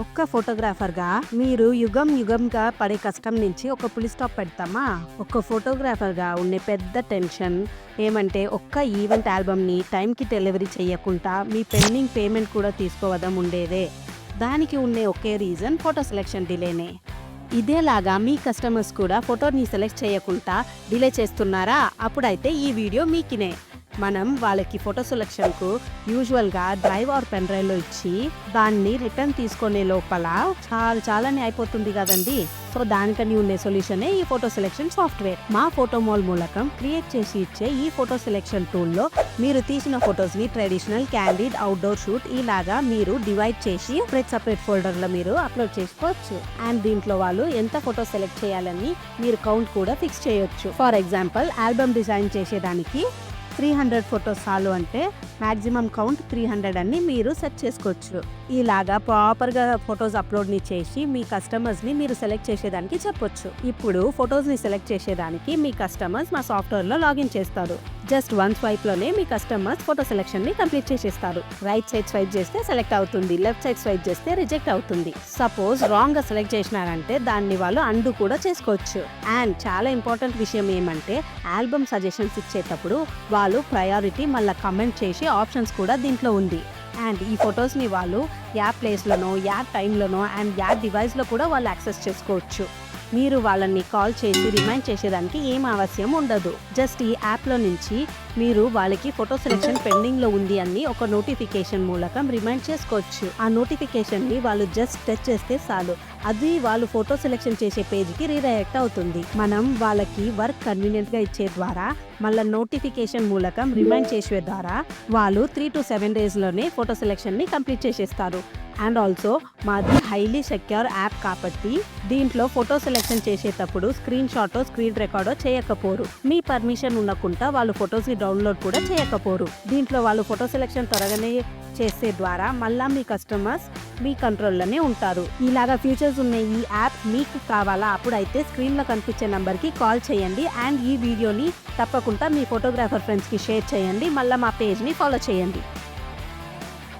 ఒక్క ఫోటోగ్రాఫర్గా మీరు యుగం యుగంగా పడే కష్టం నుంచి ఒక పులి స్టాప్ పెడతామా? ఒక ఫోటోగ్రాఫర్గా ఉండే పెద్ద టెన్షన్ ఏమంటే ఒక్క ఈవెంట్ ఆల్బమ్ని టైంకి డెలివరీ చేయకుండా మీ పెండింగ్ పేమెంట్ కూడా తీసుకోవడం ఉండేదే. దానికి ఉండే ఒకే రీజన్ ఫోటో సెలెక్షన్ డిలేనే. ఇదేలాగా మీ కస్టమర్స్ కూడా ఫోటోని సెలెక్ట్ చేయకుండా డిలే చేస్తున్నారా? అప్పుడైతే ఈ వీడియో మీకినే. మనం వాళ్ళకి ఫోటో సెలెక్షన్కు యూజువల్గా డ్రైవ్ ఆర్ పెన్ డ్రైవ్లో ఇచ్చి దాన్ని రిటర్న్ తీసుకునే లోపల చాలా చాలానే అయిపోతుంది కదండి. సో దానికని ఉండే సొల్యూషనే ఈ ఫోటో సెలెక్షన్ సాఫ్ట్వేర్. మా ఫోటో మాల్ మూలకం క్రియేట్ చేసి ఇచ్చే ఈ ఫోటో సెలెక్షన్ టూల్లో మీరు తీసిన ఫొటోస్ని ట్రెడిషనల్ క్యాండిడ్ అవుట్డోర్ షూట్ ఇలాగా మీరు డివైడ్ చేసి సపరేట్ సపరేట్ ఫోల్డర్లో మీరు అప్లోడ్ చేసుకోవచ్చు. అండ్ దీంట్లో వాళ్ళు ఎంత ఫోటో సెలెక్ట్ చేయాలని మీరు కౌంట్ కూడా ఫిక్స్ చేయొచ్చు. ఫర్ ఎగ్జాంపుల్ ఆల్బమ్ డిజైన్ చేసేదానికి త్రీ హండ్రెడ్ ఫొటోస్ చాలు అంటే మ్యాక్సిమం కౌంట్ త్రీ హండ్రెడ్ అని మీరు సెట్ చేసుకోవచ్చు. ఇలాగా ప్రాపర్గా ఫొటోస్ అప్లోడ్ని చేసి మీ కస్టమర్స్ని మీరు సెలెక్ట్ చేసేదానికి చెప్పొచ్చు. ఇప్పుడు ఫొటోస్ని సెలెక్ట్ చేసేదానికి మీ కస్టమర్స్ మా సాఫ్ట్వేర్లో లాగిన్ చేస్తారు. జస్ట్ వన్ స్వైప్లోనే మీ కస్టమర్స్ ఫోటో సెలెక్షన్ని కంప్లీట్ చేసేస్తారు. రైట్ సైడ్ స్వైప్ చేస్తే సెలెక్ట్ అవుతుంది. లెఫ్ట్ సైడ్ స్వైప్ చేస్తే రిజెక్ట్ అవుతుంది. సపోజ్ రాంగ్గా సెలెక్ట్ చేసినారంటే దాన్ని వాళ్ళు అండు కూడా చేసుకోవచ్చు. అండ్ చాలా ఇంపార్టెంట్ విషయం ఏమంటే ఆల్బమ్ సజెషన్స్ ఇచ్చేటప్పుడు వాళ్ళు ప్రయారిటీ మళ్ళీ కమెంట్ చేసే ఆప్షన్స్ కూడా దీంట్లో ఉంది. అండ్ ఈ ఫొటోస్ని వాళ్ళు యా ప్లేస్లోనో యా టైంలోనో అండ్ యా డివైస్లో కూడా వాళ్ళు యాక్సెస్ చేసుకోవచ్చు. మీరు వాళ్ళని కాల్ చేసి రిమైండ్ చేసేదానికి ఏం అవసరం ఉండదు. జస్ట్ ఈ యాప్లో నుంచి మీరు వాళ్ళకి ఫోటో సెలెక్షన్ పెండింగ్లో ఉంది అని ఒక నోటిఫికేషన్ మూలకం రిమైండ్ చేసుకోవచ్చు. ఆ నోటిఫికేషన్ని వాళ్ళు జస్ట్ టచ్ చేస్తే చాలు. అది వాళ్ళు ఫోటో సెలెక్షన్ చేసే పేజ్కి రీడైరెక్ట్ అవుతుంది. మనం వాళ్ళకి వర్క్ కన్వీనియంట్గా ఇచ్చే ద్వారా మళ్ళీ నోటిఫికేషన్ మూలకం రిమైండ్ చేసే ద్వారా వాళ్ళు త్రీ టు సెవెన్ డేస్లోనే ఫోటో సెలెక్షన్ని కంప్లీట్ చేసేస్తారు. అండ్ ఆల్సో మాది హైలీ సెక్యూర్ యాప్ కాబట్టి దీంట్లో ఫోటో సెలెక్షన్ చేసేటప్పుడు స్క్రీన్ షాటో స్క్రీన్ రికార్డో చేయకపోరు. మీ పర్మిషన్ ఉండకుండా వాళ్ళు ఫొటోస్ని డౌన్లోడ్ కూడా చేయకపోరు. దీంట్లో వాళ్ళు ఫోటో సెలెక్షన్ త్వరగానే చేసే ద్వారా మళ్ళా మీ కస్టమర్స్ మీ కంట్రోల్లోనే ఉంటారు. ఇలాగా ఫీచర్స్ ఉన్న ఈ యాప్ మీకు కావాలా? అప్పుడైతే స్క్రీన్లో కనిపించే నంబర్కి కాల్ చేయండి. అండ్ ఈ వీడియోని తప్పకుండా మీ ఫోటోగ్రాఫర్ ఫ్రెండ్స్కి షేర్ చేయండి. మళ్ళీ మా పేజ్ని ఫాలో చేయండి.